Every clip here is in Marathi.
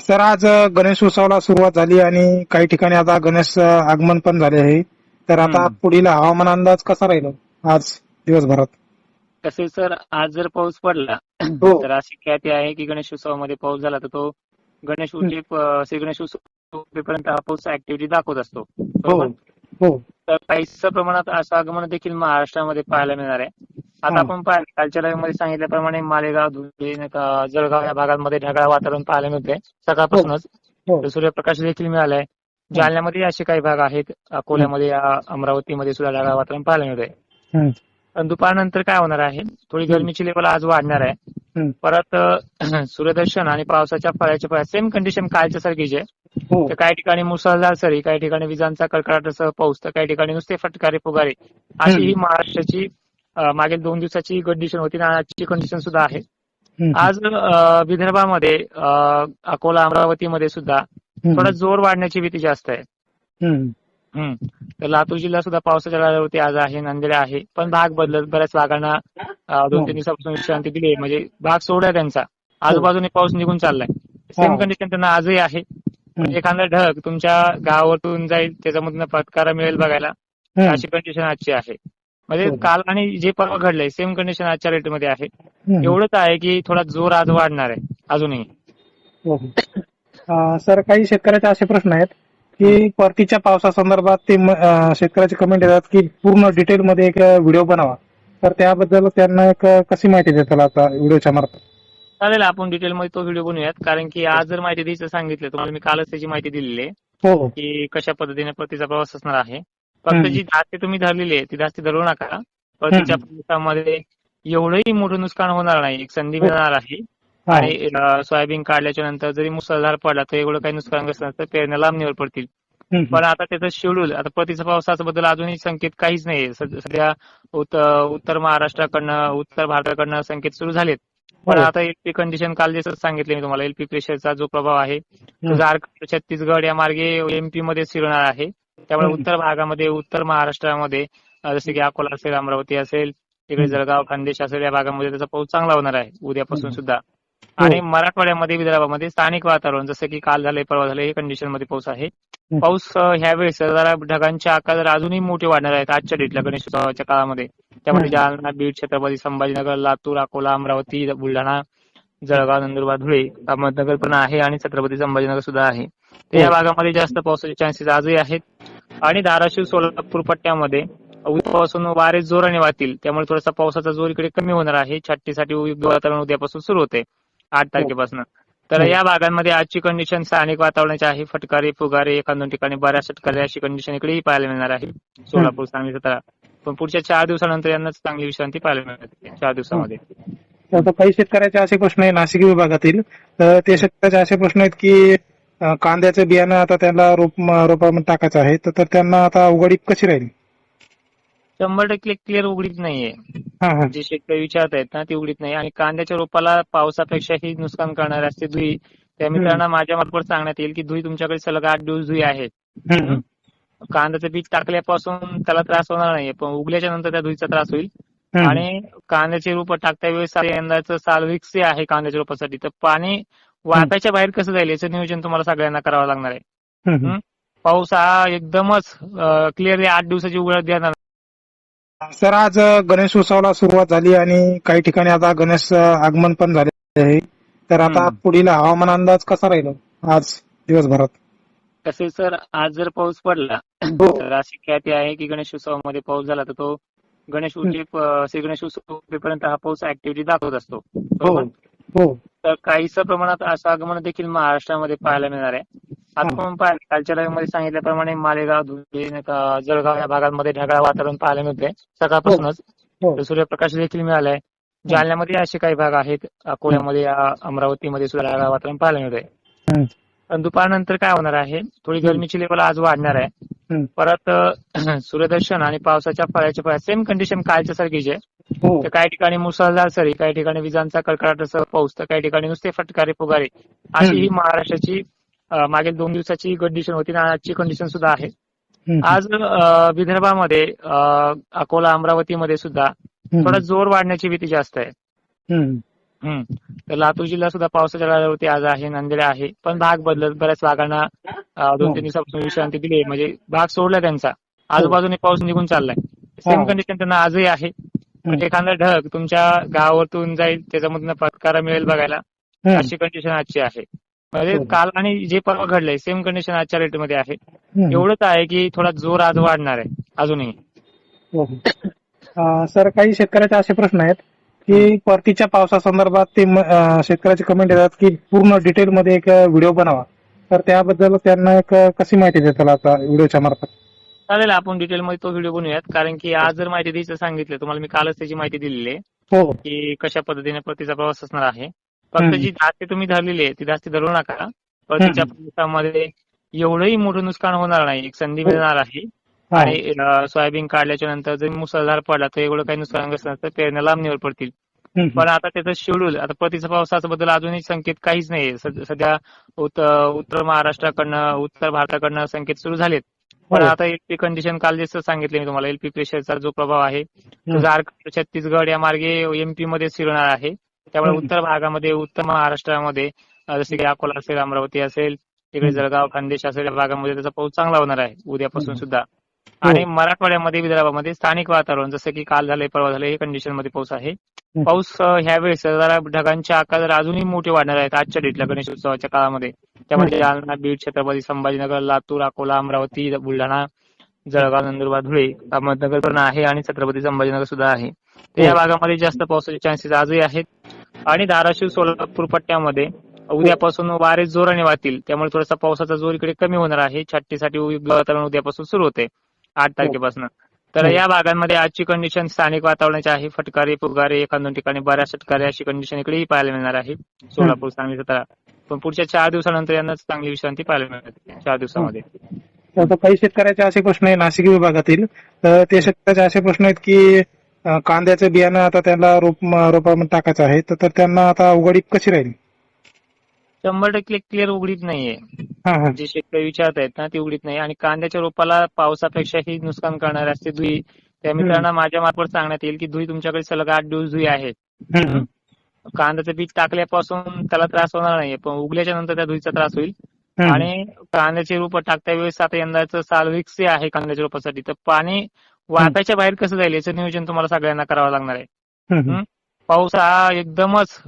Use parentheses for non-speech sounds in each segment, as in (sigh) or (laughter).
सर आज गणेश उत्सवाला सुरुवात झाली आणि काही ठिकाणी आता गणेश आगमन पण झाले आहे. तर आता. पुढील हवामान अंदाज कसा राहील आज दिवसभरात? कसे सर आज जर पाऊस पडला हो. तर अशी ख्याती आहे की गणेश उत्सवामध्ये पाऊस झाला तर तो गणेश उत्सव श्री गणेश उत्सव हा पाऊस ऍक्टिव्हिटी दाखवत असतो. हो? हो तर काहीसं प्रमाणात असं आगमन देखील महाराष्ट्रामध्ये पाहायला मिळणार आहे. आता हा. आपण पाहिलं कालच्या लाईव्हमध्ये सांगितल्याप्रमाणे मालेगाव धुळे जळगाव या भागांमध्ये ढगाळ वातावरण पाहायला मिळते सकाळपासूनच हो. तर सूर्यप्रकाश देखील मिळालाय. जालन्यामध्ये असे काही भाग आहेत अकोल्यामध्ये या अमरावतीमध्ये सुद्धा ढगाळ वातावरण पाहायला मिळतंय. पण दुपारनंतर काय होणार आहे? थोडी गरमीची लेवल आज वाढणार आहे. परत सूर्यदर्शन आणि पावसाच्या फळ्याच्या फळ्या सेम कंडिशन कालच्या सारखीच आहे. हो तर काही ठिकाणी मुसळधार सरी काही ठिकाणी विजांचा कडकडाटासह पाऊस तर काही ठिकाणी नुसते फटकारे फुगारे. अशी ही महाराष्ट्राची मागील दोन दिवसाची कंडिशन होती आणि आजची कंडिशन सुद्धा आहे. आज विदर्भामध्ये अकोला अमरावतीमध्ये सुद्धा. थोडा जोर वाढण्याची भीती जास्त आहे. तर लातूर जिल्हा सुद्धा पावसाच्या लाटावरती आज आहे नांदेड आहे पण भाग बदलत बऱ्याच भागांना दोन तीन दिवसापासून विश्रांती दिली आहे. म्हणजे भाग सोडलाय त्यांचा. आजूबाजूने पाऊस निघून चाललाय. सेम हो. कंडिशन त्यांना आजही आहे. एखादा ढग तुमच्या गावावरतून जाईल त्याच्यामधून फटकारा मिळेल बघायला. अशी कंडिशन आजची आहे. म्हणजे. काल आणि जे परवा घडलंय सेम कंडिशन आजच्या रेटमध्ये आहे. एवढंच आहे की थोडा जोर आज वाढणार आहे अजूनही. हो, सर काही शेतकऱ्याचे असे प्रश्न आहेत की परतीच्या पावसासंदर्भात ते शेतकऱ्याचे कमेंट येतात की पूर्ण डिटेल मध्ये एक व्हिडिओ बनवा. तर त्याबद्दल त्यांना एक कशी माहिती देताल आता व्हिडिओच्या मार्फत? चालेल आपण डिटेलमध्ये तो व्हिडिओ बनवूयात. कारण की आज जर माहिती द्यायचं सांगितलं तुम्हाला मी कालच त्याची माहिती दिलेली आहे. हो. हो की कशा पद्धतीने परतीचा प्रवास असणार आहे. फक्त. जी धास्ती तुम्ही धरलेली आहे ती धास्ती धरू नका. परतीच्या प्रवासामध्ये एवढंही मोठं नुकसान होणार नाही. एक संधी मिळणार आहे. हा. आणि सोयाबीन काढल्याच्या नंतर जरी मुसळधार पडला तर एवढं काही नुकसान नसणार तर पेरण्या लांबणीवर पडतील. पण आता त्याचं शेड्यूल आता परतीच्या पावसाच्या बद्दल अजूनही संकेत काहीच नाहीये. सध्या उत- उत्तर महाराष्ट्राकडनं उत्तर भारताकडनं संकेत सुरू झालेत. पण हो. आता एलपी कंडिशन काल जसं सांगितले मी तुम्हाला एलपी प्रेशरचा जो प्रभाव आहे तो. झारखंड छत्तीसगड या मार्गे एमपी मध्ये शिरणार आहे त्यामुळे. उत्तर भागामध्ये उत्तर महाराष्ट्रामध्ये जसे की अकोला असेल अमरावती असेल तिकडे. जळगाव खानदेश असेल या भागामध्ये त्याचा पाऊस चांगला होणार आहे उद्यापासून. सुद्धा हो. आणि मराठवाड्यामध्ये विदर्भामध्ये स्थानिक वातावरण जसं की काल झालंय परवा झालंय हे कंडिशनमध्ये पाऊस आहे. पाऊस ह्यावेळेस जरा ढगांचे आकार अजूनही मोठे वाढणार आहेत आजच्या डेटला गणेशोत्सवाच्या काळामध्ये त्यामध्ये. जालना बीड छत्रपती संभाजीनगर लातूर अकोला अमरावती बुलढाणा जळगाव नंदुरबार धुळे अहमदनगर पण आहे आणि छत्रपती संभाजीनगर सुद्धा आहे. तर या हो. भागामध्ये जास्त पावसाचे चान्सेस आजही आहेत. आणि धाराशिव सोलापूर पट्ट्यामध्ये उद्यापासून वारे जोराने वाहतील. त्यामुळे थोडासा पावसाचा जोर इकडे कमी होणार आहे. छाटीसाठी वातावरण उद्यापासून सुरू होते. आठ तारखेपासून. तर हो. या भागांमध्ये आजची कंडिशन स्थानिक वातावरणाची आहे. फटकारे फुगारे एखाद दोन ठिकाणी बऱ्याच फटकारे अशी कंडिशन इकडेही पाहायला मिळणार आहे. सोलापूर सांगली सातारा. पण पुढच्या चार दिवसानंतर यांना चांगली विश्रांती पाहायला आहे चार दिवसामध्ये. आता काही शेतकऱ्याचे असे प्रश्न आहे नाशिक विभागातील. तर ते शेतकऱ्याचे असे प्रश्न आहेत की कांद्याचं बियाणं आता त्यांना रोप रोपामध्ये टाकायचं आहे तर त्यांना आता उघडीप कशी राहील? शंभर टक्के क्लिअर उघडीत नाहीये. जे शेतकरी विचारत आहेत ना ती उघडीत नाही. आणि कांद्याच्या रोपाला पावसापेक्षाही नुकसान करणारे असते धुई. त्या मित्रांना माझ्या मार्फत सांगण्यात येईल की धुई तुमच्याकडे सलग आठ दिवस धुई आहे. कांद्याचं पीक टाकल्यापासून त्याला त्रास होणार नाहीये पण उगल्याच्या नंतर त्या धुईचा त्रास होईल. आणि कांद्याची रोपं टाकता वेळेस यंदाचं साल रिक्स आहे कांद्याच्या रोपासाठी. तर पाणी वाफ्याच्या बाहेर कसं जाईल याचं नियोजन तुम्हाला सगळ्यांना करावं लागणार आहे. पाऊस हा एकदमच क्लिअरली आठ दिवसाची उघड देणार सर आज गणेश उत्सवाला सुरुवात झाली आणि काही ठिकाणी आता गणेश आगमन पण झाले आहे. तर आता. पुढील हवामान अंदाज कसा राहील आज दिवसभरात? तसे सर आज जर पाऊस पडला हो. तर अशी ख्याती आहे की गणेश उत्सवामध्ये पाऊस झाला तर तो गणेश उत्सव श्री गणेश उत्सव होईपर्यंत हा पाऊस ऍक्टिव्हिटी दाखवत असतो. हो? हो. तर काहीसं प्रमाणात असं आगमन देखील महाराष्ट्रामध्ये पाहायला मिळणार आहे. आता. आपण कालच्या मध्ये सांगितल्याप्रमाणे मालेगाव धुळे जळगाव या भागांमध्ये ढगाळ वातावरण पाहायला मिळतंय सकाळपासूनच. सूर्यप्रकाश देखील मिळालाय. जालन्यामध्ये असे काही भाग आहेत अकोल्यामध्ये अमरावतीमध्ये सुद्धा ढगाळ वातावरण पाहायला मिळतंय. हम्म. पण दुपारनंतर काय होणार आहे थोडी गरमीची लेवल आज वाढणार आहे. परत सूर्यदर्शन आणि पावसाच्या फळ्याच्या फळ्या सेम कंडिशन कालच्या सारखीच आहे हो तर काही ठिकाणी मुसळधार सरी काही ठिकाणी विजांचा कडकडाटासह पाऊस तर काही ठिकाणी नुसते फटकारे फुगारे अशी ही. महाराष्ट्राची मागील दोन दिवसाची कंडिशन होती आणि आजची कंडिशन सुद्धा आहे. आज विदर्भामध्ये अकोला अमरावतीमध्ये सुद्धा. थोडा जोर वाढण्याची भीती जास्त आहे. तर लातूर जिल्हा सुद्धा पावसाच्या लाटावरती आज आहे नांदेड आहे पण भाग बदलत बऱ्याच भागांना दोन तीन दिवसापासून विश्रांती दिली आहे. म्हणजे भाग सोडला त्यांचा आजूबाजूने पाऊस निघून चाललाय सेम हा. कंडिशन त्यांना आजही आहे म्हणजे एखादा ढग तुमच्या गावावरतून जाईल त्याच्यामधून पत्कारा मिळेल बघायला. अशी कंडिशन आजची आहे म्हणजे हो. काल आणि जे परवा घडलंय सेम कंडिशन आजच्या रेटमध्ये आहे हम्म. एवढंच आहे की थोडा जोर आज वाढणार आहे अजूनही हो, हो. सर काही शेतकऱ्याचे असे प्रश्न आहेत की परतीच्या पावसासंदर्भात ते शेतकऱ्याचे कमेंट येतात की पूर्ण डिटेल मध्ये एक व्हिडिओ बनवा. तर त्याबद्दल त्यांना एक कशी माहिती देताल आता व्हिडिओच्या मार्फत? चालेल आपण डिटेलमध्ये तो व्हिडिओ बनवूयात. कारण की आज जर माहिती द्यायचं सांगितलं तुम्हाला मी कालच त्याची माहिती दिलेली आहे. हो. की कशा पद्धतीने परतीचा प्रवास असणार आहे. फक्त. जी धास्ती तुम्ही धरलेली आहे ती धास्ती धरू नका. परतीच्या प्रवासामध्ये एवढंही मोठं नुकसान होणार नाही. एक संधी हो. मिळणार आहे. आणि सोयाबीन काढल्याच्या नंतर जर मुसळधार पडला तर एवढं काही नुकसान नसतं पेरण्या लांबणीवर पडतील. पण आता त्याचं शेड्यूल आता परतीच्या पावसाच्या बद्दल अजूनही संकेत काहीच नाही सध्या उत- उत्तर महाराष्ट्राकडनं उत्तर भारताकडनं संकेत सुरू झालेत पण हो. आता एलपी कंडिशन काल जसं सांगितले मी तुम्हाला एलपी प्रेशरचा जो प्रभाव आहे तो. झारखंड छत्तीसगड या मार्गे एमपी मध्ये शिरणार आहे त्यामुळे. उत्तर भागामध्ये उत्तर महाराष्ट्रामध्ये जसे की अकोला असेल अमरावती असेल तिकडे. जळगाव खानदेश असेल या भागामध्ये त्याचा पाऊस चांगला होणार आहे उद्यापासून. सुद्धा. आणि मराठवाड्यामध्ये विदर्भामध्ये स्थानिक वातावरण जसं की काल झालंय परवा झालंय हे कंडिशनमध्ये पाऊस आहे. पाऊस ह्यावेळेस जरा ढगांचे आकार जरा अजूनही मोठे वाढणार आहेत आजच्या डेटला गणेश उत्सवाच्या काळामध्ये. त्यामध्ये जालना बीड छत्रपती संभाजीनगर लातूर अकोला अमरावती बुलढाणा जळगाव नंदुरबार धुळे अहमदनगर पण आहे आणि छत्रपती संभाजीनगर सुद्धा आहे. तर या हो. भागामध्ये जास्त पावसाचे चान्सेस आजही आहेत. आणि धाराशिव सोलापूर पट्ट्यामध्ये उद्यापासून वारे जोराने वाहतील. त्यामुळे थोडासा पावसाचा जोर इकडे कमी होणार आहे. छाटणीसाठी वातावरण उद्यापासून सुरू होते. आठ तारखेपासून. तर हो. या भागांमध्ये आजची कंडिशन स्थानिक वातावरणाची आहे. फटकारे फुगारे एखाद दोन ठिकाणी बऱ्याच फटकारे अशी कंडिशन इकडेही पाहायला मिळणार आहे. सोलापूर सांगली सातारा. पण पुढच्या चार दिवसानंतर यांना चांगली विश्रांती पाहायला मिळते चार दिवसामध्ये. आता काही शेतकऱ्याचे असे प्रश्न आहे नाशिक विभागातील. तर ते शेतकऱ्याचे असे प्रश्न आहेत की कांद्याचं बियाणं आता त्याला रोप रोपामध्ये टाकायचं आहे. तर तर त्यांना आता उघडीप कशी राहील? शंभर टक्के क्लिअर उघडीत नाहीये. जे शेतकरी विचारत आहेत ना ती उघडीत नाही. आणि कांद्याच्या रोपाला पावसापेक्षाही नुकसान करणार असते धुई. त्या मित्रांना माझ्या मार्फत सांगण्यात येईल की धुई तुमच्याकडे सलग आठ दिवस धुई आहे. कांद्याचं पीक टाकल्यापासून त्याला त्रास होणार नाहीये पण उगल्याच्या नंतर त्या धुईचा त्रास होईल. आणि कांद्याचे रोप टाकता वेळेस आता यंदाचं साल रिक्स आहे कांद्याच्या रोपासाठी. तर पाणी वाफ्याच्या बाहेर कसं जाईल याचं नियोजन तुम्हाला सगळ्यांना करावं लागणार आहे. पाऊस हा एकदमच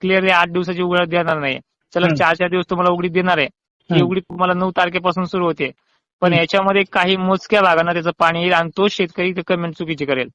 क्लिअरली आठ दिवसाची उघडीत देणार नाही. चला हम्म. चार चार दिवस तुम्हाला उघडीत देणार आहे ही. उघडीत तुम्हाला नऊ तारखेपासून सुरू होते पण. याच्यामध्ये काही मोजक्या भागांना त्याचं पाणी येईल आणि तोच शेतकरी ते कमेंट चुकीची करेल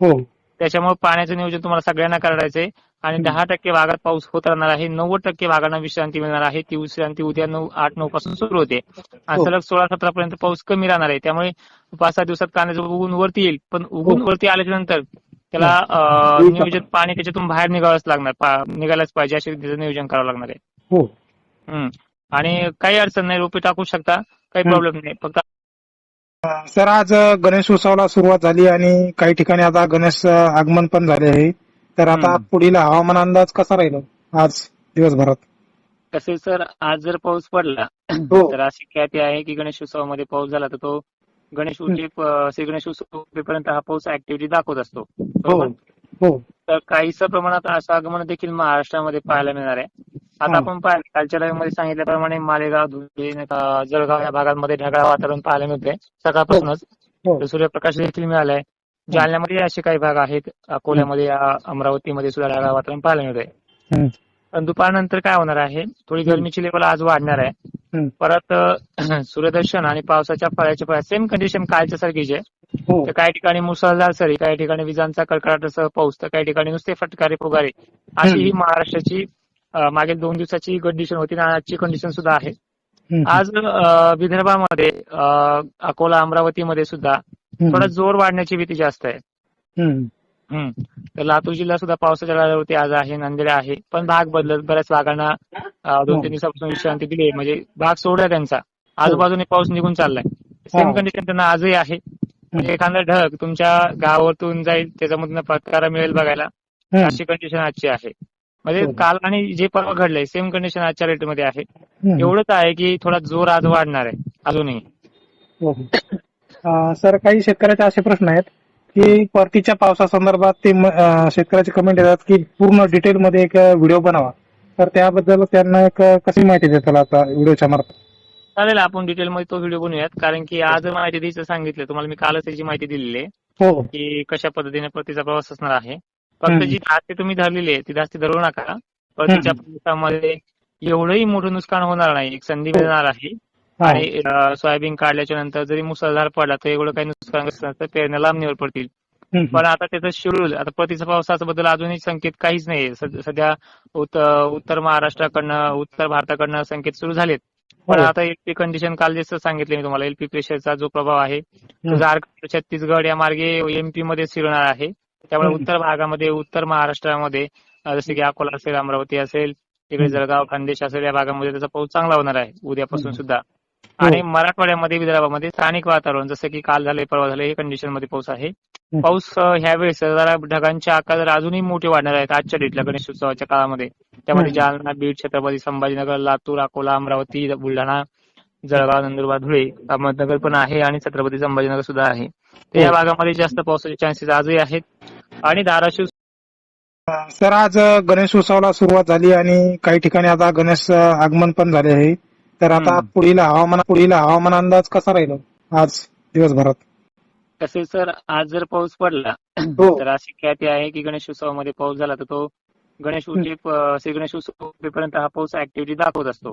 हो त्याच्यामुळे पाण्याचं नियोजन तुम्हाला सगळ्यांना करायचंय आणि. दहा टक्के भागात पाऊस होत राहणार आहे नव्वद टक्के भागांना विश्रांती मिळणार आहे ती विश्रांती उद्या नऊ आठ नऊ पासून सुरू होते आणि हो. सलग सोळा सतरा पर्यंत पाऊस कमी राहणार आहे त्यामुळे पाच सहा दिवसात कांद्याचं उगून वरती येईल पण उगून हो. वरती आल्याच्यानंतर त्याला हो. नियोजन पाणी त्याच्यातून बाहेर निघावंच लागणार निघायलाच पाहिजे असे त्याचं नियोजन करावं लागणार आहे हो. हम्म. आणि काही अडचण नाही रोपे टाकू शकता. काही. प्रॉब्लेम नाही. फक्त सर आज गणेश उत्सवाला सुरुवात झाली आणि काही ठिकाणी आता गणेश आगमन पण झाले आहे. तर आता. पुढील हवामान अंदाज कसा राहील आज दिवसभरात? कसे सर आज जर पाऊस पडला हो. तर अशी ख्याती आहे की गणेश उत्सवामध्ये पाऊस झाला तर तो गणेश श्री गणेश उत्सव हा पाऊस ऍक्टिव्हिटी दाखवत असतो. हो? हो. तर काहीसं प्रमाणात असं आगमन देखील महाराष्ट्रामध्ये पाहायला मिळणार आहे. आता. आपण पाहिलं कालच्या live मध्ये सांगितल्याप्रमाणे मालेगाव धुळे जळगाव या भागांमध्ये ढगाळ वातावरण पाहायला मिळतंय. सकाळपासूनच हो. सूर्यप्रकाश देखील मिळालाय. जालन्यामध्ये असे काही भाग आहेत अकोल्यामध्ये अमरावतीमध्ये सुद्धा ढगाळ वातावरण पाहायला मिळतंय. पण दुपारनंतर काय होणार आहे? थोडी गरमीची लेवल आज वाढणार आहे. परत सूर्यदर्शन आणि पावसाच्या फळ्याच्या फळ्या सेम कंडिशन कालच्या सारखीच आहे. हो. तर काही ठिकाणी मुसळधार सरी काही ठिकाणी विजांचा कडकडाटासह पाऊस तर काही ठिकाणी नुसते फटकारे फुगारे. अशी ही महाराष्ट्राची मागील दोन दिवसाची कंडिशन होती आणि आजची कंडिशन सुद्धा आहे. आज विदर्भामध्ये अकोला अमरावतीमध्ये सुद्धा. थोडा जोर वाढण्याची भीती जास्त आहे. तर लातूर जिल्हा सुद्धा पावसाच्या लाटावरती आज आहे नांदेड आहे पण भाग बदलत बऱ्याच भागांना दोन हो. तीन दिवसापासून विश्रांती दिली आहे. म्हणजे भाग सोडला त्यांचा आजूबाजूने पाऊस निघून चाललाय सेम हो. कंडिशन त्यांना आजही आहे म्हणजे एखादा ढग तुमच्या गावावरतून जाईल त्याच्यामधून पत्कारा मिळेल बघायला. अशी कंडिशन आजची आहे म्हणजे. काल आणि जे परवा घडलंय सेम कंडिशन आजच्या रेटमध्ये आहे. एवढंच आहे की थोडा जोर आज वाढणार आहे अजूनही. हो, सर काही शेतकऱ्याचे असे प्रश्न आहेत की परतीच्या पावसासंदर्भात ते शेतकऱ्याचे कमेंट येतात की पूर्ण डिटेलमध्ये एक व्हिडिओ बनवा. तर त्याबद्दल त्यांना एक कशी माहिती देताल आता व्हिडिओच्या मार्फत? चालेल आपण डिटेलमध्ये तो व्हिडिओ बनवूयात. कारण की आज माहिती द्यायचं सांगितलं तुम्हाला मी कालच त्याची माहिती दिलेली आहे हो. की कशा पद्धतीने परतीचा प्रवास असणार आहे. फक्त. जी धास्ती तुम्ही धरलेली आहे ती धास्ती धरू नका परतीच्या प्रवासामध्ये एवढंही मोठं नुकसान होणार नाही एक संधी मिळणार आहे हा. आणि सोयाबीन काढल्याच्या नंतर जरी मुसळधार पडला तर एवढं काही नुकसान नसतं तर पेरण्या लांबणीवर पडतील. पण आता त्याचं शेड्यूल आता परतीच्या पावसाच्या बद्दल अजूनही संकेत काहीच नाहीये सध्या उत- उत्तर महाराष्ट्राकडनं उत्तर भारताकडनं संकेत सुरू झालेत पण हो. आता एलपी कंडिशन काल जसं सांगितलं मी तुम्हाला एलपी प्रेशरचा जो प्रभाव आहे. झारखंड छत्तीसगड या मार्गे एमपी मध्ये शिरणार आहे त्यामुळे. उत्तर भागामध्ये उत्तर महाराष्ट्रामध्ये जसे की अकोला असेल अमरावती असेल तिकडे. जळगाव खानदेश असेल या भागामध्ये त्याचा पाऊस चांगला होणार आहे उद्यापासून. सुद्धा हो. आणि मराठवाड्यामध्ये विदर्भामध्ये स्थानिक वातावरण जसं की काल झाले परवा झाले हे कंडिशनमध्ये पाऊस आहे पाऊस अं, ह्या वेळेस जरा ढगांचे आकार अजूनही मोठे वाढणार आहेत आजच्या डेटला गणेश उत्सवाच्या काळामध्ये त्यामध्ये. जालना बीड छत्रपती संभाजीनगर लातूर अकोला अमरावती बुलढाणा जळगाव नंदुरबार धुळे अहमदनगर पण आहे आणि छत्रपती संभाजीनगर सुद्धा आहे तर या हो. भागामध्ये जास्त पावसाचे चान्सेस आजही आहेत आणि धाराशिव सर आज गणेश उत्सवाला सुरुवात झाली आणि काही ठिकाणी आता गणेश आगमन पण झाले आहे. तर आता. पुढील हवामान पुढील हवामान अंदाज कसा राहील आज दिवसभरात? तसेच सर आज जर पाऊस पडला हो. तर अशी ख्याती आहे की गणेश उत्सवामध्ये पाऊस झाला तर तो गणेश उत्सव श्री गणेश उत्सव हा पाऊस ऍक्टिव्हिटी दाखवत असतो.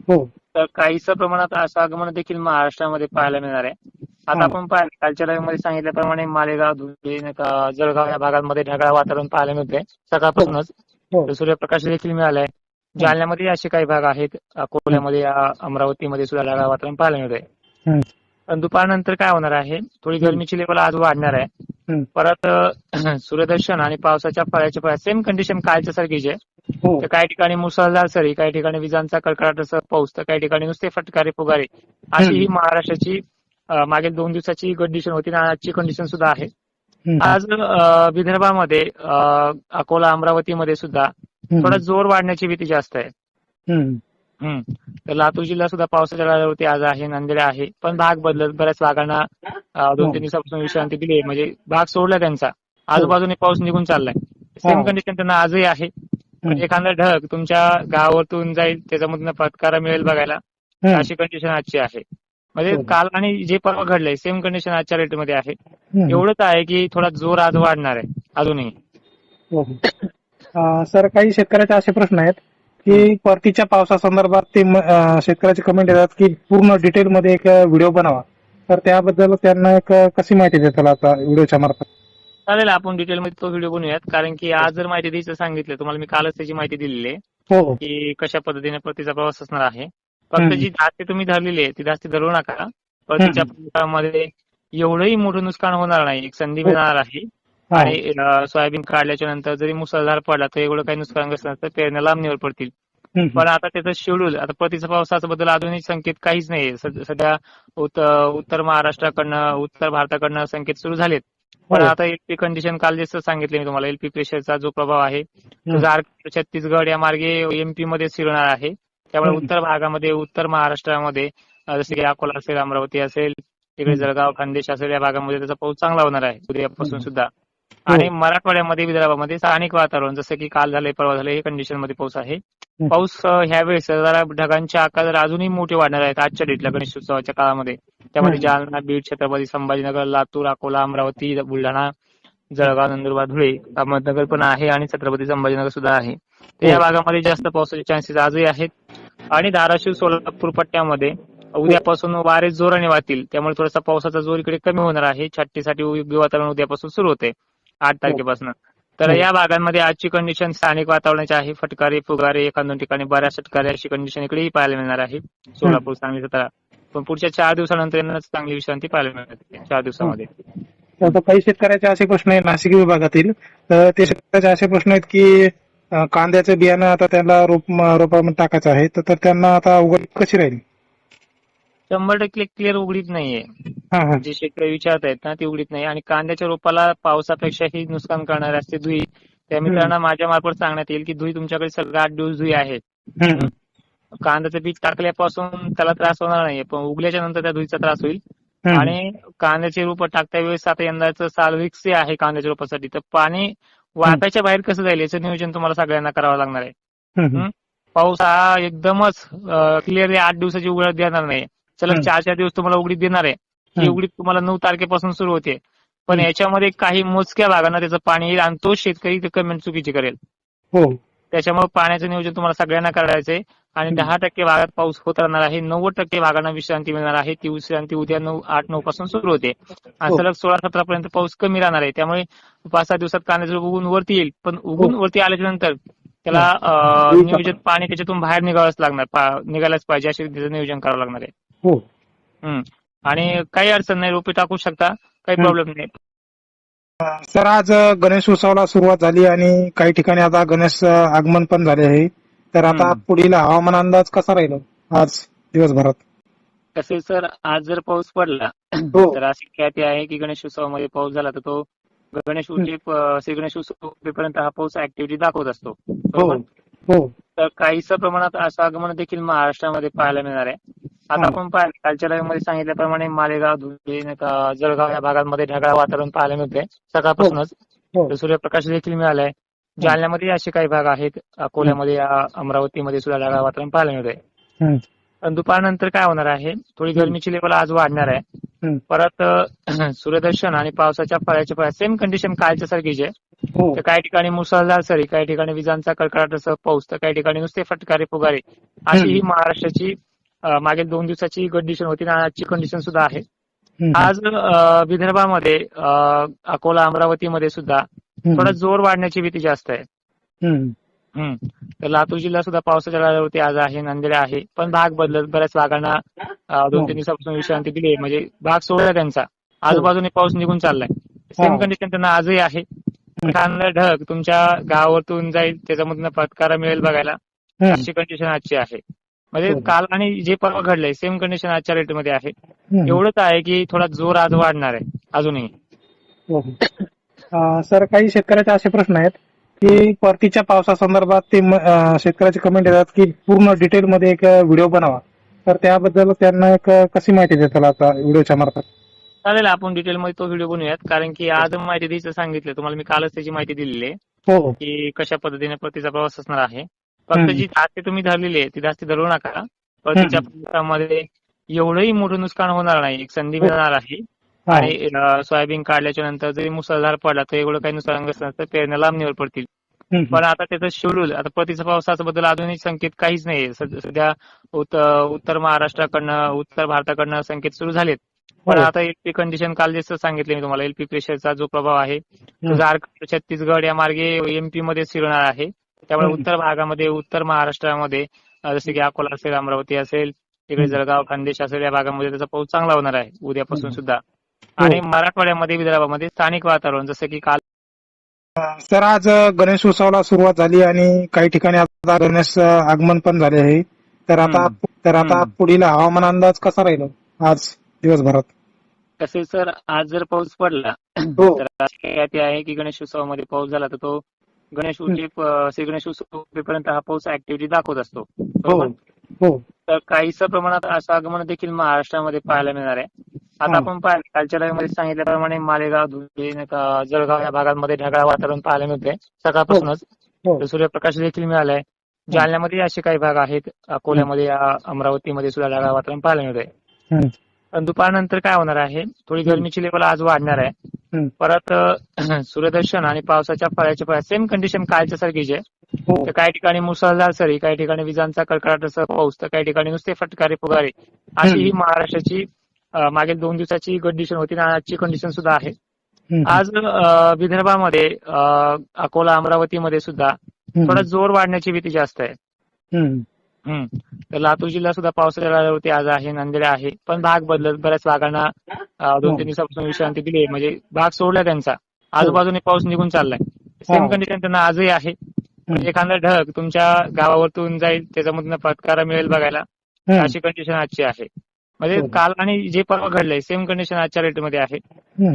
हो. तर काहीसं प्रमाणात असं आगमन देखील महाराष्ट्रामध्ये पाहायला मिळणार आहे. आता हा. आपण पाहिलं कालच्या मध्ये सांगितल्याप्रमाणे मालेगाव धुळे जळगाव या भागांमध्ये ढगाळ वातावरण पाहायला मिळतंय. सकाळपासूनच हो. सूर्यप्रकाश देखील मिळालाय. जालन्यामध्ये असे काही भाग आहेत अकोल्यामध्ये अमरावतीमध्ये सुद्धा ढगाळ वातावरण पाहायला मिळतंय. पण दुपारनंतर काय होणार आहे? थोडी गरमीची लेवल आज वाढणार आहे. परत सूर्यदर्शन आणि पावसाच्या फळ्याच्या फळ्या सेम कंडिशन कालच्या सारखीच आहे. तर काही ठिकाणी मुसळधार सरी काही ठिकाणी विजांचा कडकडाटासह पाऊस तर काही ठिकाणी नुसते फटकारे फुगारे अशी ही. महाराष्ट्राची मागील दोन दिवसाची कंडिशन होती आणि आजची कंडिशन सुद्धा आहे. आज विदर्भामध्ये अकोला अमरावतीमध्ये सुद्धा. थोडा जोर वाढण्याची भीती जास्त आहे. तर लातूर जिल्हा सुद्धा पावसाच्या लाटावरती आज आहे नांदेड आहे पण भाग बदलत बऱ्याच भागांना दोन तीन दिवसापासून विश्रांती दिली आहे. म्हणजे भाग सोडला त्यांचा आजूबाजूने पाऊस निघून चाललाय सेम हा. कंडिशन त्यांना आजही आहे. एखादा ढग तुमच्या गावावरतून जाईल त्याच्यामधून फटकारा मिळेल बघायला. अशी कंडिशन आजची आहे. म्हणजे. काल आणि जे परवा घडलंय सेम कंडिशन आजच्या रेटमध्ये आहे. एवढंच आहे की थोडा जोर आज वाढणार आहे अजूनही. सर काही शेतकऱ्याचे असे प्रश्न आहेत की परतीच्या पावसासंदर्भात ते शेतकऱ्याचे कमेंट येतात की पूर्ण डिटेलमध्ये एक व्हिडिओ बनवा. तर त्याबद्दल त्यांना एक कशी माहिती देताल आता व्हिडिओच्या मार्फत? चालेल आपण डिटेलमध्ये तो व्हिडिओ बनवूयात. कारण की आज जर माहिती द्यायचं सांगितलं तुम्हाला मी कालच त्याची माहिती दिलेली आहे. हो. की कशा पद्धतीने परतीचा प्रवास असणार आहे. फक्त. जी धास्ती तुम्ही धरलेली आहे ती धास्ती धरू नका. परतीच्या प्रवासामध्ये एवढंही मोठं नुकसान होणार नाही. एक संधी हो. मिळणार आहे. आणि सोयाबीन काढल्याच्या नंतर जरी मुसळधार पडला तर एवढं काही नुकसान तर पेरण्या लांबणीवर पडतील. पण आता त्याचं शेड्यूल आता परतीच्या पावसाच्या बद्दल अजूनही संकेत काहीच सद- सध्या उत- उत्तर महाराष्ट्राकडनं उत्तर भारताकडनं संकेत सुरू झालेत. पण हो. आता एलपी कंडिशन काल जसं सांगितलं मी तुम्हाला एलपी प्रेशरचा जो प्रभाव आहे. झारखंड छत्तीसगड या मार्गे एमपी मध्ये शिरणार आहे त्यामुळे. उत्तर भागामध्ये उत्तर महाराष्ट्रामध्ये जसे की अकोला असेल अमरावती असेल तिकडे. जळगाव खानदेश असेल या भागामध्ये त्याचा पाऊस चांगला होणार आहे उद्यापासून. सुद्धा हो. आणि मराठवाड्यामध्ये विदर्भामध्ये स्थानिक वातावरण जसं की काल झालंय परवा झालंय हे कंडिशनमध्ये पाऊस आहे पाऊस अं, ह्या वेळेस जरा ढगांचे आकार अजूनही मोठे वाढणार आहेत आजच्या डेटला गणेश उत्सवाच्या काळामध्ये त्यामध्ये. जालना बीड छत्रपती संभाजीनगर लातूर अकोला अमरावती बुलढाणा जळगाव नंदुरबार धुळे अहमदनगर पण आहे आणि छत्रपती संभाजीनगर सुद्धा आहे. तर या हो. भागामध्ये जास्त पावसाचे चान्सेस आजही आहेत. आणि धाराशिव सोलापूर पट्ट्यामध्ये उद्यापासून वारे जोराने वाहतील. त्यामुळे थोडासा पावसाचा जोर इकडे कमी होणार आहे. छाटीसाठी योग्य वातावरण उद्यापासून सुरू होते आठ तारखेपासून. तर हो. या भागांमध्ये आजची कंडिशन स्थानिक वातावरणाची आहे. फटकारे फुगारे एका दोन ठिकाणी बऱ्याच फटकारे अशी कंडिशन इकडेही पाहायला मिळणार आहे. सोलापूर सांगली सातारा. पण पुढच्या चार दिवसानंतर यांना चांगली विश्रांती पाहायला आहे चार दिवसामध्ये. तर काही शेतकऱ्याचे असे प्रश्न आहेत नाशिक विभागातील. तर ते शेतकऱ्याचे असे प्रश्न आहेत की कांद्याचं बियाणं आता त्याला रोप रोपामध्ये टाकायचं आहे तर त्यांना आता उघड कशी राहील? शंभर टक्के क्लिअर उघडीत नाहीये. जे शेतकरी विचारत आहेत ना ती उघडीत नाही. आणि कांद्याच्या रोपाला पावसापेक्षाही नुकसान करणारे असते धुई. त्या मित्रांना माझ्या मार्फत सांगण्यात येईल की धुई तुमच्याकडे सगळं आठ दिवस धुई आहे. कांद्याचं पीक टाकल्यापासून त्याला त्रास होणार नाहीये पण उगल्याच्या नंतर त्या धुईचा त्रास होईल. आणि कांद्याचे रोप टाकता वेळेस आता यंदाचं साल रिक्स आहे कांद्याच्या रोपासाठी. तर पाणी वाफ्याच्या बाहेर कसं जाईल याचं नियोजन तुम्हाला सगळ्यांना करावं लागणार आहे. पाऊस हा एकदमच क्लिअरली आठ दिवसाची उघडीत देणार नाही. चला हम्म. चार चार दिवस तुम्हाला उघडीत देणार आहे. ही. उघडीत तुम्हाला नऊ तारखेपासून सुरू होते. पण. याच्यामध्ये काही मोजक्या भागांना त्याचं पाणी येईल आणि तोच शेतकरी ते कमेंट चुकीची करेल. हो. त्याच्यामुळे पाण्याचं नियोजन तुम्हाला सगळ्यांना करायचंय आणि. दहा टक्के भागात पाऊस होत राहणार आहे नव्वद टक्के भागांना विश्रांती मिळणार आहे ती विश्रांती उद्या नऊ आठ नऊ पासून सुरू होते आणि हो. सलग सोळा सतरा पर्यंत पाऊस कमी राहणार आहे त्यामुळे पाच सहा दिवसात कांद्याचं उगून वरती येईल पण उगून हो. वरती आल्याच्यानंतर त्याला. नियोजन पाणी त्याच्यातून बाहेर निघावंच लागणार पा- निघायलाच पाहिजे अशा रीतीचं नियोजन करावं लागणार आहे हो. आणि काही अडचण नाही रोपे टाकू शकता काही. प्रॉब्लेम नाही सर आज गणेश उत्सवाला सुरुवात झाली आणि काही ठिकाणी आता गणेश आगमन पण झाले आहे तर आता. पुढील हवामान अंदाज कसा राहील? आज दिवसभरात. तसे सर आज जर पाऊस पडला हो. तर अशी ख्याती आहे की गणेश उत्सवामध्ये पाऊस झाला तर तो गणेश उत्सव श्री गणेश हा पाऊस ऍक्टिव्हिटी दाखवत असतो. हो. हो. तर काहीसं प्रमाणात असं आगमन देखील महाराष्ट्रामध्ये पाहायला मिळणार आहे. आता. आपण कालच्या live मध्ये सांगितल्याप्रमाणे मालेगाव धुळे जळगाव या भागांमध्ये ढगाळ वातावरण पाहायला मिळतंय. सकाळपासूनच सूर्यप्रकाश देखील मिळालाय. जालन्यामध्ये असे काही भाग आहेत. अकोल्यामध्ये अमरावतीमध्ये सुद्धा ढगाळ वातावरण पाहायला मिळतंय. हम्म. पण दुपारनंतर काय होणार आहे? थोडी गरमीची लेवल आज वाढणार आहे. परत (clears throat) सूर्यदर्शन आणि पावसाच्या फळ्याच्या फळ्या सेम कंडिशन कालच्या सारखीच आहे हो. तर काही ठिकाणी मुसळधार सरी काही ठिकाणी विजांचा कडकडाटासह पाऊस तर काही ठिकाणी नुसते फटकारे फुगारे. अशी ही महाराष्ट्राची मागील दोन दिवसाची कंडिशन होती आणि आजची कंडिशन सुद्धा आहे. आज विदर्भामध्ये अकोला अमरावतीमध्ये सुद्धा. थोडा जोर वाढण्याची भीती जास्त आहे. तर लातूर जिल्हा सुद्धा पावसाच्या लाटावरती आज आहे नांदेड आहे पण भाग बदलत बऱ्याच भागांना दोन हो. तीन दिवसापासून विश्रांती दिली आहे. म्हणजे भाग सोडला त्यांचा आजूबाजूने पाऊस निघून चाललाय सेम हो. कंडिशन त्यांना आजही आहे कांदा ढग तुमच्या गावावरतून जाईल त्याच्यामधून फटकारा मिळेल बघायला. अशी कंडिशन आजची आहे म्हणजे हो. काल आणि जे परवा घडलंय सेम कंडिशन आजच्या रेटमध्ये आहे. एवढंच आहे की थोडा जोर आज वाढणार आहे अजूनही हो. सर काही शेतकऱ्याचे असे प्रश्न आहेत की परतीच्या पावसासंदर्भात ते शेतकऱ्याचे कमेंट येतात की पूर्ण डिटेलमध्ये एक व्हिडिओ बनावा. तर त्याबद्दल त्यांना एक कशी माहिती देताल आता व्हिडिओच्या मार्फत? चालेल आपण डिटेलमध्ये तो व्हिडिओ बनवूयात. कारण की आज माहिती द्यायचं सांगितलं तुम्हाला मी कालच त्याची माहिती दिलेली आहे हो की कशा पद्धतीने परतीचा प्रवास असणार आहे. फक्त. जी धास्ती तुम्ही धरलेली आहे ती धास्ती धरू नका. परतीच्या प्रवासामध्ये एवढंही मोठं नुकसान होणार नाही. एक संधी हो. मिळणार आहे. हा. आणि अं, सोयाबीन काढल्याच्या नंतर जरी मुसळधार पडला तर एवढं काही नुकसान नसतं पेरण्या लांबणीवर पडतील. पण आता त्याचं शेड्यूल आता परतीच्या पावसाच्या बद्दल अजूनही संकेत काहीच नाही सध्या उत- उत्तर महाराष्ट्राकडनं उत्तर भारताकडनं संकेत सुरू झालेत पण हो. आता एलपी कंडिशन काल जसं सांगितलं मी तुम्हाला एलपी प्रेशरचा जो प्रभाव आहे तो. झारखंड छत्तीसगड या मार्गे एमपी मध्ये शिरणार आहे त्यामुळे. उत्तर भागामध्ये उत्तर महाराष्ट्रामध्ये जसे की अकोला असेल अमरावती असेल तिकडे. जळगाव खानदेश असेल या भागामध्ये त्याचा पाऊस चांगला होणार आहे उद्यापासून. सुद्धा हो. आणि मराठवाड्यामध्ये विदर्भामध्ये स्थानिक वातावरण जसं की काल सर आज गणेश उत्सवाला सुरुवात झाली आणि काही ठिकाणी आता गणेश आगमन पण झाले आहे. तर आता. तर आता. पुढील हवामान अंदाज कसा राहील आज दिवसभरात? तसे सर आज जर पाऊस पडला हो. तर ख्याती आहे की गणेश उत्सवामध्ये पाऊस झाला तर तो गणेश उत्सव श्री गणेश उत्सव हा पाऊस ऍक्टिव्हिटी दाखवत असतो. हो. हो. काहीसं प्रमाणात असं आगमन देखील महाराष्ट्रामध्ये पाहायला मिळणार आहे. आता हा. आपण पाहिलं कालच्या मध्ये सांगितल्याप्रमाणे मालेगाव धुळे जळगाव या भागांमध्ये ढगाळ वातावरण पाहायला मिळतंय. सकाळपासूनच हो तर सूर्यप्रकाश देखील मिळालाय. जालन्यामध्ये असे काही भाग आहेत अकोल्यामध्ये अमरावतीमध्ये सुद्धा ढगाळ वातावरण पाहायला मिळतंय. पण दुपारनंतर काय होणार आहे? थोडी गरमीची लेवल आज वाढणार आहे. परत सूर्यदर्शन आणि पावसाच्या फळ्याच्या फळ्या सेम कंडिशन कालच्या सारखीच आहे हो तर काही ठिकाणी मुसळधार सरी काही ठिकाणी विजांचा कडकडाटासह पाऊस तर काही ठिकाणी नुसते फटकारे फुगारे अशी. ही महाराष्ट्राची मागील दोन दिवसाची कंडिशन होती आणि आजची कंडिशन सुद्धा आहे. आज विदर्भामध्ये अं, अकोला अमरावतीमध्ये सुद्धा. थोडा जोर वाढण्याची भीती जास्त आहे. तर लातूर जिल्हा सुद्धा पावसाच्या लाटावरती आज आहे नांदेड आहे पण भाग बदलत बऱ्याच भागांना दोन हो. तीन दिवसापासून विश्रांती दिली आहे. म्हणजे भाग सोडला त्यांचा आजूबाजूने पाऊस निघून चाललाय सेम हो. कंडिशन त्यांना आजही आहे एखादा ढग तुमच्या गावावरतून जाईल त्याच्यामधून फटकारा मिळेल बघायला. अशी कंडिशन आजची आहे. म्हणजे. काल आणि जे परवा घडलंय सेम कंडिशन आजच्या रेटमध्ये आहे.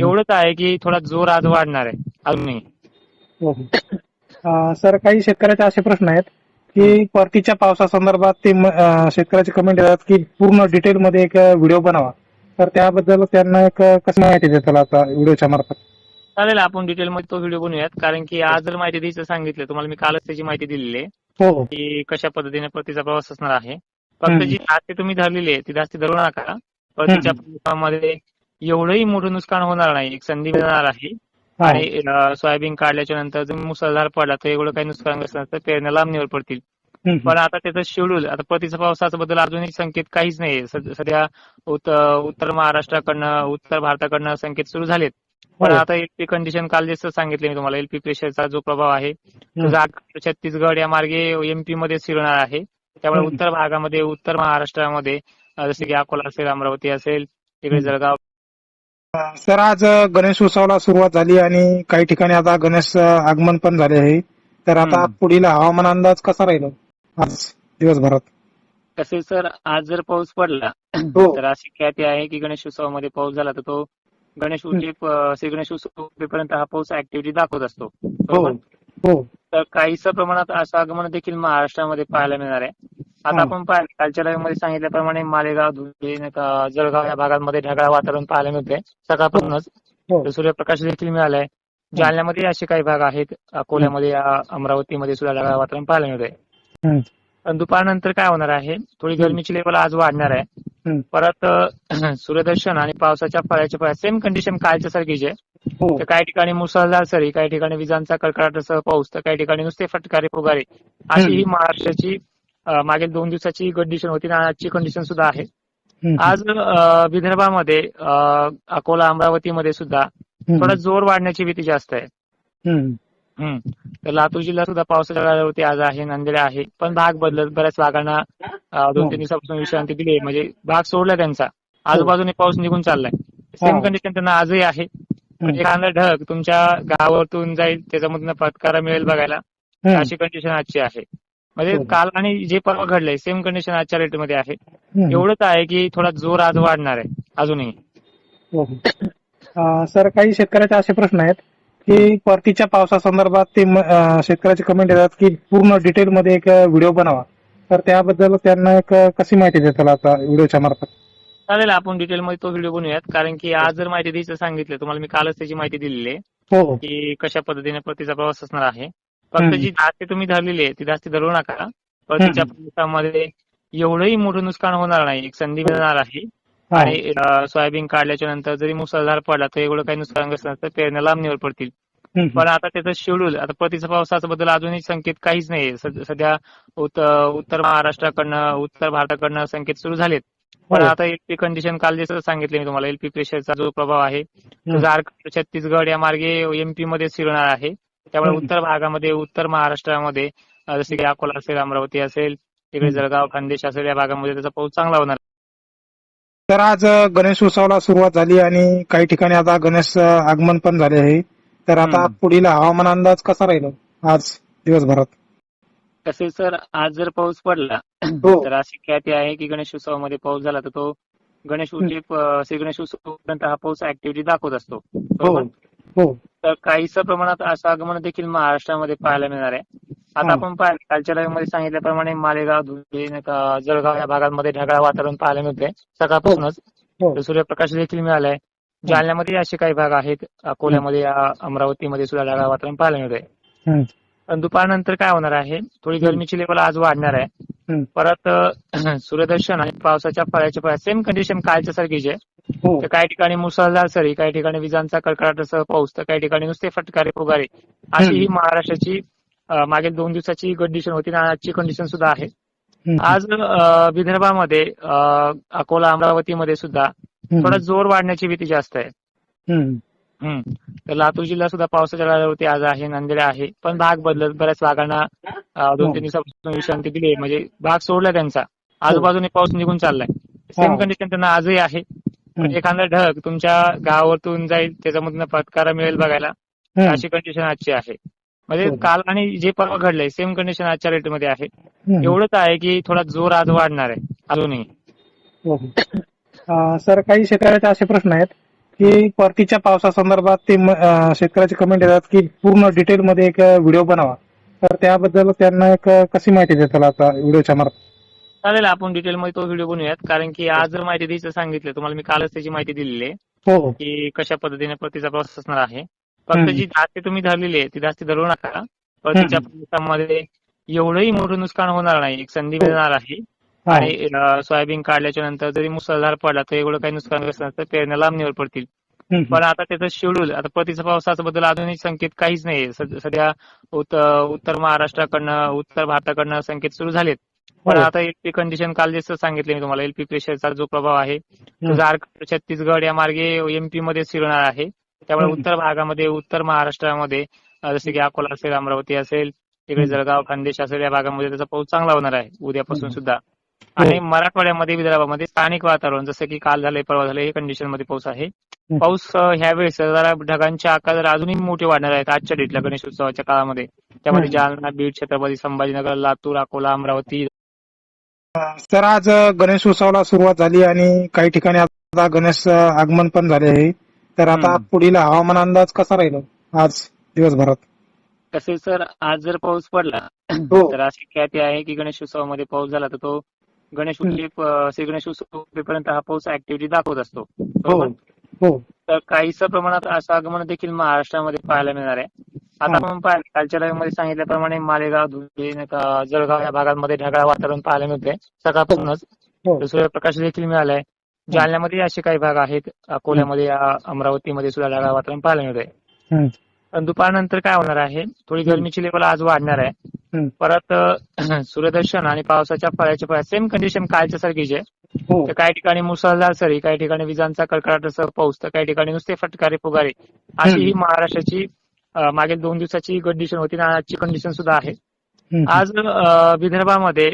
एवढंच आहे की थोडा जोर आज वाढणार आहे अजूनही. सर काही शेतकऱ्याचे असे प्रश्न आहेत की परतीच्या पावसासंदर्भात ते शेतकऱ्याचे कमेंट येतात की पूर्ण डिटेलमध्ये एक व्हिडिओ बनावा. तर त्याबद्दल त्यांना एक कशी माहिती देताल आता व्हिडिओच्या मार्फत? चालेल आपण डिटेलमध्ये तो व्हिडिओ बनवूयात. कारण की आज जर माहिती द्यायचं सांगितलं तुम्हाला मी कालच त्याची माहिती दिलेली आहे. हो. की कशा पद्धतीने परतीचा प्रवास असणार आहे. फक्त. जी धास्ती तुम्ही धरलेली आहे ती धास्ती धरू नका. परतीच्या प्रवासामध्ये एवढंही मोठं नुकसान होणार नाही एक संधी मिळणार आहे. हा. आणि सोयाबीन काढल्याच्या नंतर जर मुसळधार पडला तर एवढं काही नुकसान नसणार तर पेरण्या लांबणीवर पडतील. पण आता त्याचं शेड्यूल आता परतीच्या पावसाच्या बद्दल अजूनही संकेत काहीच नाही सध्या उत- उत्तर महाराष्ट्राकडनं उत्तर भारताकडनं संकेत सुरू झालेत. पण हो. आता एलपी कंडिशन काल जसं सांगितले मी तुम्हाला एलपी प्रेशरचा जो प्रभाव आहे तो छत्तीसगड या मार्गे एमपी मध्ये शिरणार आहे त्यामुळे. उत्तर भागामध्ये उत्तर महाराष्ट्रामध्ये जसे की अकोला असेल अमरावती असेल तिकडे. जळगाव सर आज गणेश उत्सवाला सुरुवात झाली आणि काही ठिकाणी आता गणेश आगमन पण झाले आहे तर आता. पुढील हवामान अंदाज कसा राहील आज दिवसभरात तसेच सर आज जर पाऊस पडला हो. तर अशी ख्याती आहे की गणेश उत्सवामध्ये पाऊस झाला तर तो गणेश उत्सव श्री गणेश उत्सव होईपर्यंत हा पाऊस ऍक्टिव्हिटी दाखवत असतो. हो हो. तर काहीसं प्रमाणात असं आगमन देखील महाराष्ट्रामध्ये पाहायला मिळणार आहे. आता. आपण कालच्या live मध्ये सांगितल्याप्रमाणे मालेगाव धुळे जळगाव या भागांमध्ये ढगाळ वातावरण पाहायला मिळतंय. सकाळपासूनच हो. सूर्यप्रकाश देखील मिळालाय. जालन्यामध्ये असे काही भाग आहेत अकोल्यामध्ये अमरावतीमध्ये सुद्धा ढगाळ वातावरण पाहायला मिळतंय. पण दुपारनंतर काय होणार आहे? थोडी गरमीची लेवल आज वाढणार आहे. परत सूर्यदर्शन आणि पावसाच्या फळ्याच्या फळ्या. सेम कंडिशन कालच्या सारखीच आहे तर काही ठिकाणी मुसळधार सरी काही ठिकाणी विजांचा कडकडाटासह पाऊस तर काही ठिकाणी नुसते फटकारे फुगारे. अशी ही महाराष्ट्राची मागील दोन दिवसाची कंडिशन होती आणि आजची कंडिशन सुद्धा आहे. आज विदर्भामध्ये अकोला अमरावतीमध्ये सुद्धा. थोडा जोर वाढण्याची भीती जास्त आहे. तर लातूर जिल्हा सुद्धा पावसाच्या गाड्यावरती आज आहे नांदेड आहे पण भाग बदलत बऱ्याच भागांना दोन हो. तीन दिवसापासून विश्रांती दिली आहे. म्हणजे भाग सोडला त्यांचा आजूबाजूने पाऊस निघून चाललाय सेम हो. कंडिशन त्यांना आजही आहे. एखादा ढग तुमच्या गावावरतून जाईल त्याच्यामधून फटकारा मिळेल बघायला. अशी कंडिशन आजची आहे म्हणजे हो. काल आणि जे परवा घडलंय सेम कंडिशन आजच्या रेटमध्ये आहे. एवढंच आहे की थोडा जोर आज वाढणार आहे अजूनही हो, हो. सर काही शेतकऱ्याचे असे प्रश्न आहेत की परतीच्या पावसासंदर्भात ते शेतकऱ्याचे कमेंट येतात की पूर्ण डिटेलमध्ये एक व्हिडिओ बनावा. तर त्याबद्दल त्यांना एक कशी माहिती देताल आता व्हिडिओच्या मार्फत? चालेल आपण डिटेलमध्ये तो व्हिडिओ बनवूयात. कारण की आज जर माहिती द्यायचं सांगितलं तुम्हाला मी कालच त्याची माहिती दिलेली आहे. हो हो. की कशा पद्धतीने परतीचा प्रवास असणार आहे. फक्त. जी धास्ती तुम्ही धरलेली आहे ती धास्ती धरू नका. परतीच्या प्रवासामध्ये एवढंही मोठं नुकसान होणार नाही. एक संधी मिळणार आहे. आणि अं, सोयाबीन काढल्याच्या नंतर जरी मुसळधार पडला तर एवढं काही नुकसान पेरण्या लांबणीवर पडतील. पण आता त्याचं शेड्यूल आता परतीच्या पावसाच्या बद्दल अजूनही संकेत काहीच नाही सध्या उत- उत्तर महाराष्ट्राकडनं उत्तर भारताकडनं संकेत सुरू झालेत पण हो. आता एलपी कंडिशन काल जसं सांगितले मी तुम्हाला एलपी प्रेशरचा जो प्रभाव आहे तो. झारखंड छत्तीसगड या मार्गे एमपी मध्ये शिरणार आहे त्यामुळे. उत्तर भागामध्ये उत्तर महाराष्ट्रामध्ये जसे की अकोला असेल अमरावती असेल तिकडे. जळगाव खानदेश असेल या भागामध्ये त्याचा पाऊस चांगला होणार तर आज गणेश उत्सवाला सुरुवात झाली आणि काही ठिकाणी आता गणेश आगमन पण झाले आहे. तर आता हम्म. पुढील हवामान अंदाज कसा राहील आज दिवसभरात? तसेच सर आज जर पाऊस पडला हो. (clears throat) तर अशी ख्याती आहे की गणेश उत्सवामध्ये पाऊस झाला तर तो गणेश उत्सव श्री गणेश उत्सवपर्यंत हा पाऊस ऍक्टिव्हिटी दाखवत असतो. हो. बरोबर? हो. तर काहीसं प्रमाणात असं आगमन देखील महाराष्ट्रामध्ये पाहायला मिळणार आहे आता हा. आपण पाहिलं कालच्या live मध्ये सांगितल्याप्रमाणे मालेगाव धुळे जळगाव या भागांमध्ये ढगाळ वातावरण पाहायला मिळतंय सकाळपासूनच हो तर सूर्यप्रकाश देखील मिळालाय जालन्यामध्ये असे काही भाग आहेत अकोल्यामध्ये अमरावतीमध्ये सुद्धा ढगाळ वातावरण पाहायला हम्म. पण दुपारनंतर काय होणार आहे थोडी. गरमीची लेवल आज वाढणार आहे. परत सूर्यदर्शन आणि पावसाच्या फळ्याच्या फळ्या सेम कंडिशन कालच्या सारखीच आहे. हो. तर काही ठिकाणी मुसळधार सरी काही ठिकाणी विजांचा कडकडाटासह पाऊस तर काही ठिकाणी नुसते फटकारे फुगारे. अशी ही महाराष्ट्राची मागील दोन दिवसाची कंडिशन होती आणि आजची कंडिशन सुद्धा आहे. आज विदर्भामध्ये अकोला अमरावतीमध्ये सुद्धा. थोडा जोर वाढण्याची भीती जास्त आहे. तर लातूर जिल्हा सुद्धा पावसाच्या गाड्यावरती आज आहे नांदेड आहे पण भाग बदलत बऱ्याच भागांना दोन. तीन दिवसापासून विश्रांती दिली आहे म्हणजे भाग सोडला त्यांचा आजूबाजूने पाऊस निघून चाललाय सेम हा. कंडिशन त्यांना आजही आहे. एखादा ढग तुमच्या गावावरतून जाईल त्याच्यामधून फटकारा मिळेल बघायला. अशी कंडिशन आजची आहे म्हणजे हो. काल आणि जे परवा घडलंय सेम कंडिशन आजच्या रेटमध्ये आहे. एवढंच आहे की थोडा जोर आज वाढणार आहे अजूनही हो, सर काही शेतकऱ्याचे असे प्रश्न आहेत की परतीच्या पावसासंदर्भात ते शेतकऱ्याचे कमेंट येतात की पूर्ण डिटेलमध्ये एक व्हिडिओ बनावा. तर त्याबद्दल त्यांना एक कशी माहिती देताल आता व्हिडिओच्या मार्फत? चालेल आपण डिटेलमध्ये तो व्हिडिओ बनवूयात. कारण की आज जर माहिती द्यायचं सांगितलं तुम्हाला मी कालच त्याची माहिती दिलेली आहे. हो हो. की कशा पद्धतीने परतीचा प्रवास असणार आहे. फक्त. जी धास्ती तुम्ही धरलेली आहे ती धास्ती धरू नका. परतीच्या प्रवासामध्ये एवढंही मोठं नुकसान होणार नाही. एक संधी मिळणार आहे. आणि सोयाबीन काढल्याच्या नंतर जरी मुसळधार पडला तर एवढं काही नुकसान नसणार तर पेरण्या लांबणीवर पडतील. पण आता त्याचं शेड्यूल आता परतीचा पावसाचा बद्दल अजूनही संकेत काहीच नाही सध्या उत- उत्तर महाराष्ट्राकडनं उत्तर भारताकडनं संकेत सुरू झालेत पण हो. आता एलपी कंडिशन काल जसं सांगितलं मी तुम्हाला एलपी प्रेशरचा जो प्रभाव आहे. झारखंड छत्तीसगड या मार्गे एमपी मध्ये शिरणार आहे त्यामुळे. उत्तर भागामध्ये उत्तर महाराष्ट्रामध्ये जसे की अकोला असेल अमरावती असेल तिकडे. जळगाव खानदेश असेल या भागामध्ये त्याचा पाऊस चांगला होणार आहे उद्यापासून. सुद्धा आणि मराठवाड्यामध्ये विदर्भामध्ये स्थानिक वातावरण जसं की काल झालंय परवा झालंय हे कंडिशनमध्ये पाऊस आहे. पाऊस ह्यावेळेस जरा ढगांचे आकार जरा अजूनही मोठे वाढणार आहेत आजच्या डेटला गणेश उत्सवाच्या काळामध्ये. त्यामध्ये. जालना बीड छत्रपती संभाजीनगर लातूर अकोला अमरावती. तर आज गणेश उत्सवाला सुरुवात झाली आणि काही ठिकाणी आता गणेश आगमन पण झाले आहे. तर आता. पुढील हवामान अंदाज कसा राहील आज दिवसभरात? तसे सर आज जर पाऊस पडला हो. तर अशी ख्याती आहे की गणेश उत्सवामध्ये पाऊस झाला तर तो गणेश उत्सव श्री गणेश उत्सव पर्यंत हा पाऊस ऍक्टिव्हिटी दाखवत असतो. हो बरोबर? हो. तर काहीसं प्रमाणात असं आगमन देखील महाराष्ट्रामध्ये पाहायला मिळणार आहे. आता. आपण कालच्या live मध्ये सांगितल्याप्रमाणे मालेगाव धुळे जळगाव या भागांमध्ये ढगाळ वातावरण पाहायला मिळतंय. सकाळपासूनच हो. सूर्यप्रकाश देखील मिळालाय. जालन्यामध्ये असे काही भाग आहेत अकोल्यामध्ये अमरावतीमध्ये सुद्धा ढगाळ वातावरण पाहायला मिळतंय. पण दुपारनंतर काय होणार आहे? थोडी गरमीची लेवल आज वाढणार आहे. परत सूर्यदर्शन आणि पावसाच्या फळ्याच्या फळ्या. सेम कंडिशन कालच्या सारखीच आहे हो. तर काही ठिकाणी मुसळधार सरी काही ठिकाणी विजांचा कडकडाटासह पाऊस तर काही ठिकाणी नुसते फटकारे फुगारे. अशी ही महाराष्ट्राची मागील दोन दिवसाची कंडिशन होती आणि आजची कंडिशन सुद्धा आहे. आज विदर्भामध्ये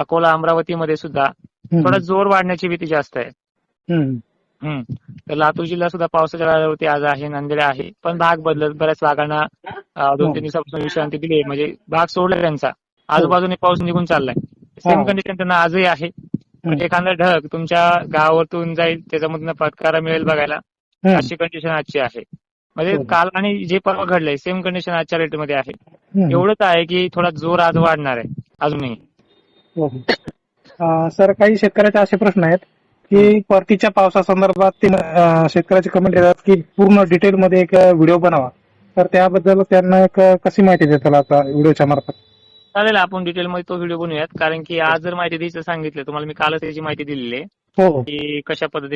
अकोला अमरावतीमध्ये सुद्धा. थोडा जोर वाढण्याची भीती जास्त आहे. तर लातूर जिल्हा सुद्धा पावसाच्या लाटावरती आज आहे नांदेड आहे पण भाग बदलत बऱ्याच भागांना दोन तीन दिवसापासून विश्रांती दिली. म्हणजे भाग सोडला त्यांचा आजूबाजूने पाऊस निघून चाललाय सेम हो. कंडिशन त्यांना आजही आहे पण एखादा ढग तुमच्या गावावरतून जाईल त्याच्यामधून फटकारा मिळेल बघायला. अशी कंडिशन आजची आहे म्हणजे हो. काल आणि जे परवा घडलंय सेम कंडिशन आजच्या रेटमध्ये आहे. एवढंच आहे की थोडा जोर आज वाढणार आहे अजूनही हो, हो. सर काही शेतकऱ्याचे असे प्रश्न आहेत की परतीच्या पावसासंदर्भात ते शेतकऱ्याचे कमेंट येतात की पूर्ण डिटेल मध्ये एक व्हिडिओ बनावा. तर त्याबद्दल त्यांना एक कशी माहिती देताल आता व्हिडिओच्या मार्फत? चालेल आपण डिटेलमध्ये तो व्हिडिओ बनवूयात. कारण की आज जर माहिती द्यायचं सांगितलं तुम्हाला मी कालच त्याची माहिती दिलेली आहे. हो हो. की कशा पद्धतीने